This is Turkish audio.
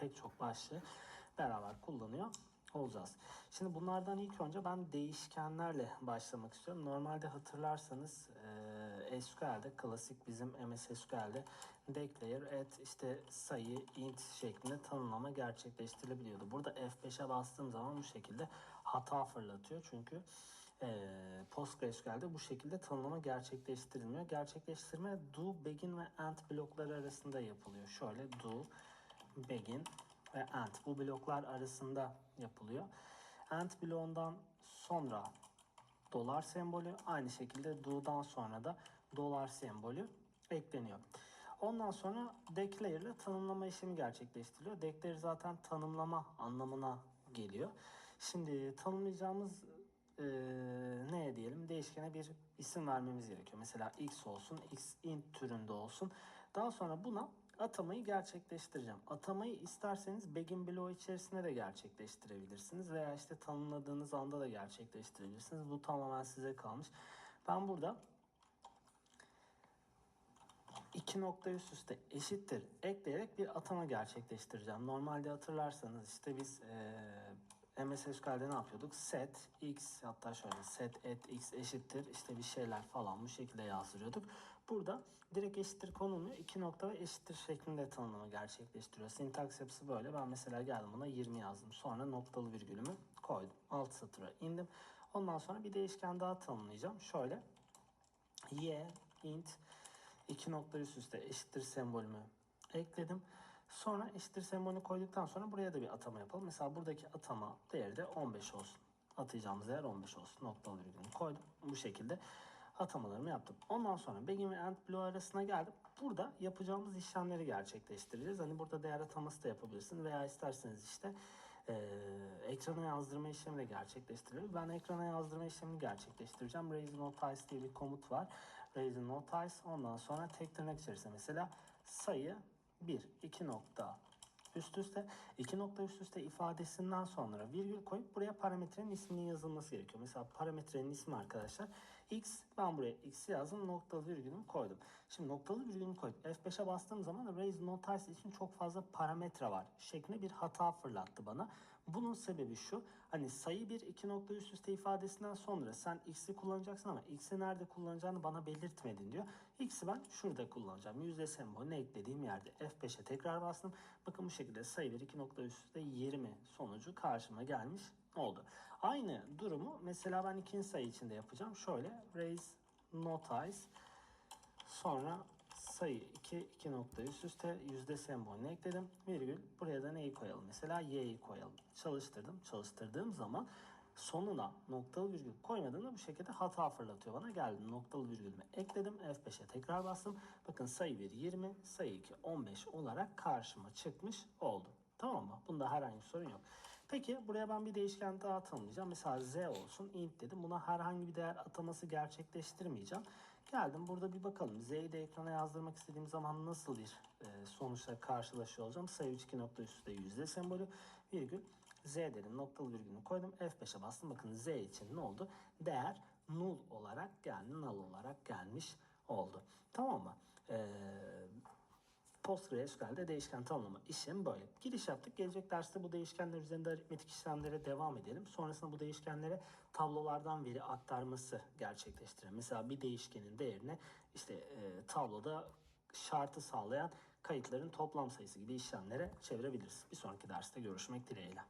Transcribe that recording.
pek çok başlığı beraber kullanıyor olacağız. Şimdi bunlardan ilk önce ben değişkenlerle başlamak istiyorum. Normalde hatırlarsanız e, SQL'de klasik bizim MS SQL'de declare at işte sayı int şeklinde tanımlama gerçekleştirilebiliyordu. Burada F5'e bastığım zaman bu şekilde hata fırlatıyor. Çünkü e, PostgreSQL'de bu şekilde tanımlama gerçekleştirilmiyor. Gerçekleştirme do, begin ve end blokları arasında yapılıyor. Şöyle do, begin ve end bu bloklar arasında yapılıyor. End bloğundan sonra dolar sembolü aynı şekilde do'dan sonra da dolar sembolü ekleniyor. Ondan sonra declare ile tanımlama işlemi gerçekleştiriliyor. Declare zaten tanımlama anlamına geliyor. Şimdi tanımlayacağımız e, ne diyelim değişkene bir isim vermemiz gerekiyor. Mesela x olsun, x int türünde olsun. Daha sonra buna atamayı gerçekleştireceğim. Atamayı isterseniz begin bloğu içerisinde de gerçekleştirebilirsiniz veya işte tanımladığınız anda da gerçekleştirebilirsiniz. Bu tamamen size kalmış. Ben burada iki nokta üst üste eşittir ekleyerek bir atama gerçekleştireceğim. Normalde hatırlarsanız işte biz eee MS SQL'de ne yapıyorduk? Set x hatta şöyle set at x eşittir işte bir şeyler falan bu şekilde yazdırıyorduk. Burada direkt eşittir konumunu iki nokta ve eşittir şeklinde tanımlama gerçekleştiriyor. Sintaks yapısı böyle. Ben mesela geldim buna 20 yazdım. Sonra noktalı virgülümü koydum. Alt satıra indim. Ondan sonra bir değişken daha tanımlayacağım. Şöyle y int iki nokta üst üste eşittir sembolümü ekledim. Sonra eşittir sembolünü koyduktan sonra buraya da bir atama yapalım. Mesela buradaki atama değeri de 15 olsun. Atayacağımız değer 15 olsun. Noktalı virgülünü koydum. Bu şekilde atamalarımı yaptım. Ondan sonra begin ve end bloğu arasına geldim. Burada yapacağımız işlemleri gerçekleştireceğiz. Hani burada değer ataması da yapabilirsin veya isterseniz işte e, ekrana yazdırma işlemi de gerçekleştirilir. Ben ekrana yazdırma işlemini gerçekleştireceğim. Raise notice diye bir komut var. Raise notice ondan sonra tek tırnak içerisinde mesela sayı 1, 2 nokta üst üste, iki nokta üst üste ifadesinden sonra virgül koyup buraya parametrenin isminin yazılması gerekiyor. Mesela parametrenin ismi arkadaşlar x, ben buraya x yazdım, noktalı virgülümü koydum. Şimdi noktalı virgülümü koyup F5'e bastığım zaman raise notice için çok fazla parametre var şeklinde bir hata fırlattı bana. Bunun sebebi şu, hani sayı bir iki nokta üst üste ifadesinden sonra sen x'i kullanacaksın ama x'i nerede kullanacağını bana belirtmedin diyor. x'i ben şurada kullanacağım. Yüzde sembolünü eklediğim yerde F5'e tekrar bastım. Bakın bu şekilde sayı bir iki nokta üst üste 20 sonucu karşıma gelmiş oldu. Aynı durumu mesela ben ikinci sayı için de yapacağım. Şöyle raise notice sonra sayı 2 2 nokta üst üste yüzde sembolünü ekledim. Virgül buraya da neyi koyalım? Mesela y'yi koyalım. Çalıştırdım. Çalıştırdığım zaman sonuna noktalı virgül koymadığımda bu şekilde hata fırlatıyor bana. Geldim noktalı virgülümü ekledim. F5'e tekrar bastım. Bakın sayı 1 20, sayı 2 15 olarak karşıma çıkmış oldu. Tamam mı? Bunda herhangi bir sorun yok. Peki buraya ben bir değişken daha tanımlayacağım. Mesela z olsun int dedim. Buna herhangi bir değer ataması gerçekleştirmeyeceğim. Geldim burada bir bakalım. Z'yi de ekrana yazdırmak istediğim zaman nasıl bir e, sonuçla karşılaşıyor olacağım. Sayı 2 nokta üstte yüzde sembolü virgül z dedim noktalı virgülünü koydum. F5'e bastım. Bakın z için ne oldu? Değer null olarak geldi. Null olarak gelmiş oldu. Tamam mı? Eee PostgreSQL'de değişken tanımlama işlemi böyle. Giriş yaptık. Gelecek derste bu değişkenler üzerinde aritmetik işlemlere devam edelim. Sonrasında bu değişkenlere tablolardan veri aktarması gerçekleştirelim. Mesela bir değişkenin değerine işte e, tabloda şartı sağlayan kayıtların toplam sayısı gibi işlemlere çevirebiliriz. Bir sonraki derste görüşmek dileğiyle.